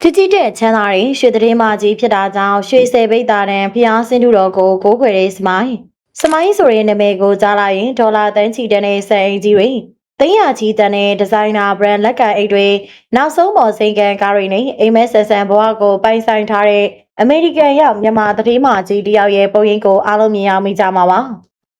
ချစ်ကြည့်တဲ့ချမ်းသာတွေရွှေသတင်းမကြီးဖြစ်တာကြောင့်ရွှေဆယ်ဘိတ်တာတန်ဖျားစင်းတူတော်ကိုကိုးခွေတဲ့စမိုင်းစမိုင်းဆိုတဲ့နာမည်ကိုကြားလာရင်ဒေါ်လာတန်းချီတန်းတဲ့စံအိမ်ကြီးတွေသိန်းရချီတန်းတဲ့ဒီဇိုင်နာဘရန်လက်ကန်အိတ်တွေနောက်ဆုံးပေါ်စိန်ကန်ကားတွေနဲ့အိမ်မက်ဆန်ဆန်ဘဝကိုပိုင်ဆိုင်ထားတဲ့အမေရိကန်ရောက်မြန်မာသတင်းမကြီးတယောက်ရဲ့ပုံရိပ်ကိုအားလုံးမြင်ရမိကြမှာပါ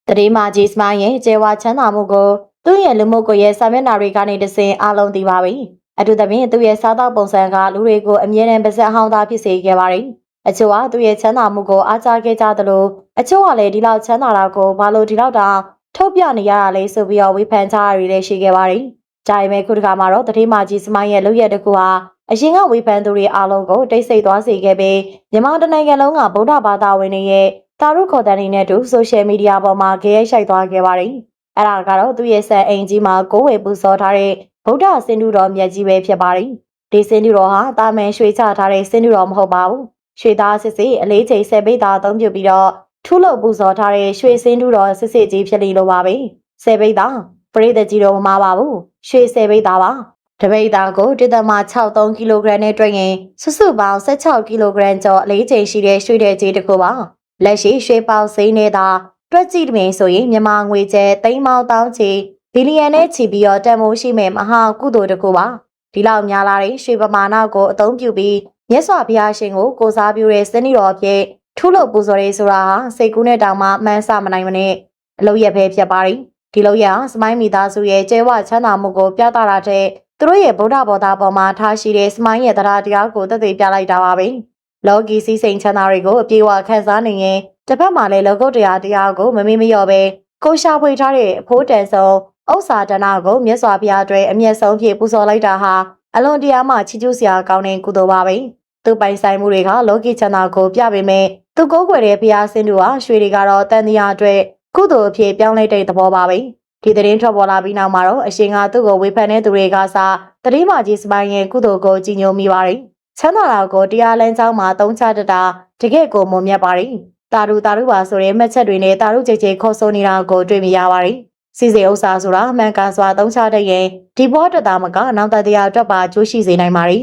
သတင်းမကြီးစမိုင်းရဲ့ကျေဝါချမ်းသာမှုကိုသူ့ရဲ့လူမှုကွန်ရက်စာမျက်နှာတွေကနေတဆင့်အားလုံးသိပါပြီ အထူးသဖြင့်သူ့ရဲ့စားသောက်ပုံစံကလူတွေကိုအမြဲတမ်းပါဇက်ဟောင်းသားဖြစ်စေခဲ့ပါတယ်။အချို့ကသူ့ရဲ့ချမ်းသာမှုကိုအားကျခဲ့ကြသလိုအချို့ကလည်းဒီလောက်ချမ်းသာတာကိုဘာလို့ဒီလောက်တောင်ထုတ်ပြနေရတာလဲဆိုပြီးတော့ဝေဖန်ကြရတွေလည်းရှိခဲ့ပါတယ်။ဒါပေမဲ့ခုတစ်ခါမှာတော့တတိမာကြီးစမိုင်းရဲ့လုပ်ရက်တစ်ခုဟာအရင်ကဝေဖန်သူတွေအားလုံးကိုတိတ်ဆိတ်သွားစေခဲ့ပြီးမြန်မာတိုင်းနိုင်ငံလုံးကဗုဒ္ဓဘာသာဝင်တွေရဲ့တာရုခေါ်တဲ့နေနဲ့တူဆိုရှယ်မီဒီယာပေါ်မှာကြေးရိုက်ရှိုက်သွားခဲ့ပါတယ်။ အဲ့ဒါကတော့သူ့ရဲ့ဆန်အိမ်ကြီးမှာကိုးဝေပူစော်ထားတဲ့ဗုဒ္ဓစင်တူတော်မြတ်ကြီးပဲဖြစ်ပါတယ်။ဒီစင်တူတော်ဟာတာမန်ရွှေချထားတဲ့စင်တူတော်မဟုတ်ပါဘူး။ရွှေသားစစ်စစ်အလေးချိန်ဆယ်ပိတ်သားအသုံးပြုပြီးတော့ထူးလို့ပူဇော်ထားတဲ့ရွှေစင်တူတော်စစ်စစ်ကြီးဖြစ်လိမ့်လို့ပါပဲ။ဆယ်ပိတ်သားပရိသတ်ကြီးတော်မမပါဘူး။ရွှေဆယ်ပိတ်သားပါ။တပိတ်သားကို1.63ကီလိုဂရမ်နဲ့တွက်ရင်စုစုပေါင်း16ကီလိုဂရမ်ကျော်အလေးချိန်ရှိတဲ့ရွှေတဲ့ကြီးတစ်ခုပါ။လက်ရှိရွှေပေါင်းစိမ်းနေတာ တွက်ကြည့်တယ်ဆိုရင်မြန်မာငွေကျဲသိန်းမောင်းတောင်းချီဘီလီယံနဲ့ချီပြီးတော့တန်မိုးရှိမဲ့မဟာကုသိုလ်တစ်ခုပါဒီလောက်များလာတဲ့ရွှေပမာဏကိုအသုံးပြုပြီးမြတ်စွာဘုရားရှင်ကိုကိုစားပြုတဲ့စနစ်တော်အဖြစ်ထူးလို့ပူဇော်ရေးဆိုတာဟာစိတ်ကူးနဲ့တောင်မှမှန်းဆမနိုင်မနဲ့အလုပ်ရက်ပဲဖြစ်ပါတယ်ဒီလုပ်ရက်ဟာစမိုင်းမိသားစုရဲ့ကျဲဝချမ်းသာမှုကိုပြသတာတဲ့သူတို့ရဲ့ဗုဒ္ဓဘောသားပေါ်မှာထားရှိတဲ့စမိုင်းရဲ့တရားတရားကိုသက်သေပြလိုက်တာပါပဲလောကီစည်းစိမ်ချမ်းသာတွေကိုအပြေအဝခံစားနေရင် တစ်ဖက်မှာလည်းလောကုတ္တရာတရားကိုမမေ့မလျော့ပဲကိုရှာဖွေထားတဲ့အဖိုးတန်ဆုံးဥစ္စာဒနာကိုမြတ်စွာဘုရားအတွက်အမျက်ဆုံးဖြစ်ပူဇော်လိုက်တာဟာအလွန်တရာမှချီးကျူးစရာကောင်းတဲ့ကုသိုလ်ပါပဲသူပိုင်ဆိုင်မှုတွေကလောကီချမ်းသာကိုပြပေမဲ့သူကိုးကွယ်တဲ့ဘုရားဆင်းသူဟာရွှေတွေကတော့တန်တရားအတွက်ကုသိုလ်အဖြစ်ပြောင်းလဲတဲ့သဘောပါပဲဒီသတင်းထွက်ပေါ်လာပြီးနောက်မှာတော့အရှင်ကသူ့ကိုဝေဖန်တဲ့သူတွေကစားတတိမာကြီးစပိုင်းရဲ့ကုသိုလ်ကိုကြည်ညိုမိပါတယ်ချမ်းသာတာကိုတရားလမ်းကြောင်းမှာတုံးချတတာတကယ့်ကိုမွန်မြတ်ပါတယ် တာရုတာရုပါဆိုတဲ့မှတ်ချက်တွေနဲ့တာရုကြိတ်ကြိတ်ခေါ်ဆိုနေတာကိုတွေ့မြင်ရပါတယ်စီစီဥစ္စာဆိုတာအမှန်ကန်စွာသုံးချတဲ့ရင်ဒီဘောတသားမကနောက်တတရားအတွက်ပါကျိုးရှိစေနိုင်ပါ ರಿ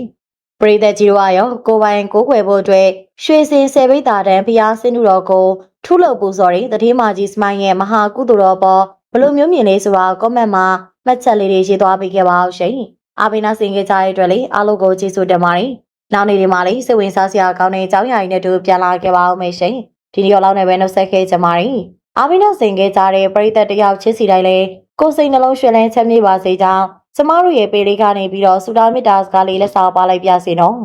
ပရိသတ်ကြီးတို့ကရောကိုပိုင်ကိုခွေဖို့အတွက်ရွှေစင်ဆယ်ဘိတ်တာတန်ဖျားစင်းတူတော်ကိုထုလို့ပူစော်တဲ့တတိမာကြီးစမိုင်းရဲ့မဟာကုသိုလ်တော်ပေါ်ဘလို့မျိုးမြင်လေးဆိုတာ comment မှာမှတ်ချက်လေးတွေရေးသွားပေးခဲ့ပါအောင်ရှင်အားပေးနာဆင်ကြကြတဲ့အတွက်လေအားလုံးကိုကျေးဇူးတင်ပါတယ်နောက်နေ့ဒီမှာလေးစိတ်ဝင်စားစရာကောင်းတဲ့အကြောင်းအရာတွေနဲ့တူပြန်လာခဲ့ပါအောင်မယ်ရှင် ဒီနေ့တော့လောက်နေပဲနှုတ်ဆက်ခဲ့ကြပါရီအာမီနာစင်ခဲ့ကြတဲ့ပရိသတ်တယောက်ချစ်စီတိုင်းလဲကိုယ်စိတ်နှလုံးရွှင်လန်းချမ်းမြေ့ပါစေကြောင်းကျမတို့ရဲ့ပေလေးကနေပြီးတော့စူတာမီတာစကားလေးလက်ဆောင်ပါလိုက်ပြစီနော်